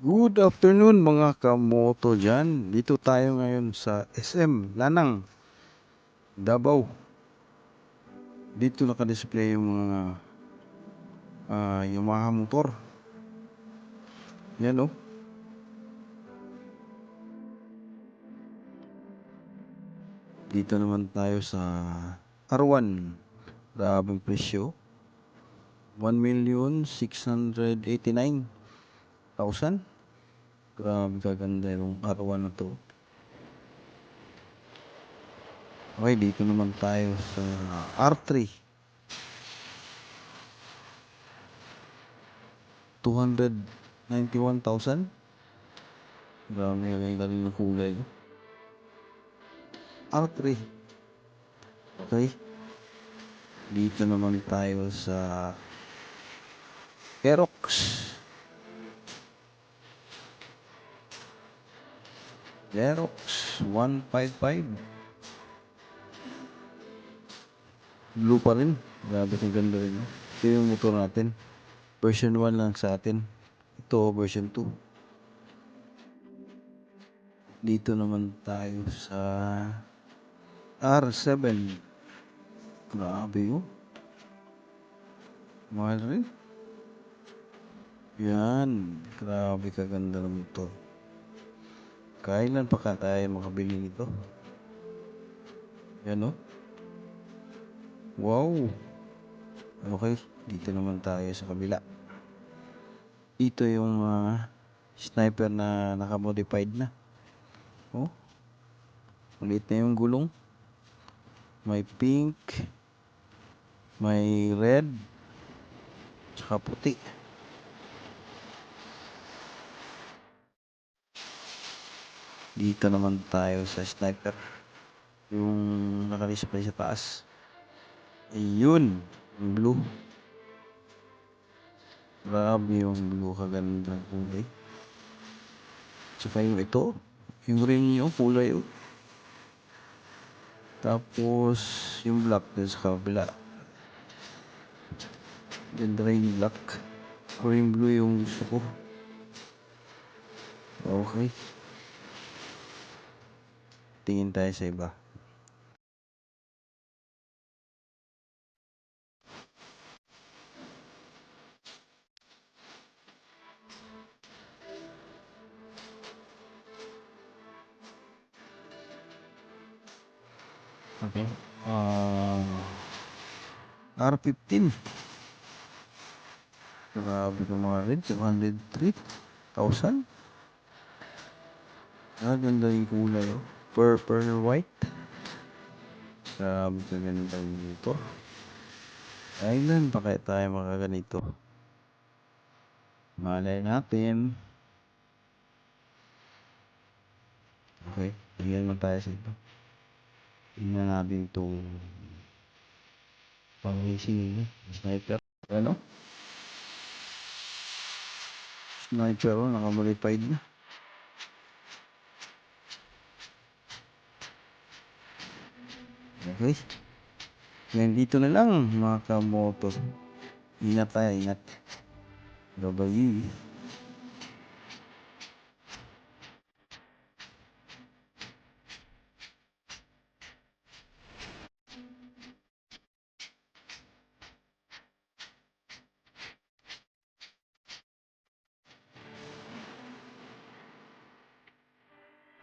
Good afternoon mga kamoto dyan. Dito tayo ngayon sa SM Lanang, Davao. Dito nakadisplay yung mga uh, Yamaha motor. Yan. Oh. Dito naman tayo sa R1. Grabing presyo. 1,689,000. Grabe kaganda yung arawan na to. Okay, dito naman tayo sa R3. 291,000. Grabe kaganda rin ng kulay. R3. Okay. Dito naman tayo sa Aerox. Xerox 155 Blue pa rin. Grabe ang ganda rin Ito yung motor natin. Version 1 lang sa atin. Ito version 2 Dito naman tayo sa R7 Grabe yun Mahal rin. Yan. Grabe kaganda ng motor Kailan pa ka tayo makabili nito? Yan o. Wow. Okay, dito naman tayo sa kabila. Ito yung uh, sniper na nakamodified na. Oh. Ulit na yung gulong. May pink. May red. Tsaka puti. Dito naman tayo sa sniper. Yung nakadisplay sa taas. Ayun. Yung blue. Grabe yung blue. Kaganda ng kulay. Tsaka yung ito. Yung ring nyo. Kulay yun. Tapos, yung black din sa kabila. Rin yung black. Or yung blue yung gusto ko. Okay tingin tayo sa iba. Okay. Uh, R15. Grabe ko mga rin. 203,000. Ah, ganda yung kulay. Oh purple white. Grabe ka ganda dito Island pa kaya tayo makaganito? Malay natin. Okay tingnan mo tayo sa ito. Tingnan natin itong pang-racing sniper. Ano? Sniper oh nakamodified na Okay. Yan dito na lang mga kamotor. Ingat tayo, ingat. Bye-bye.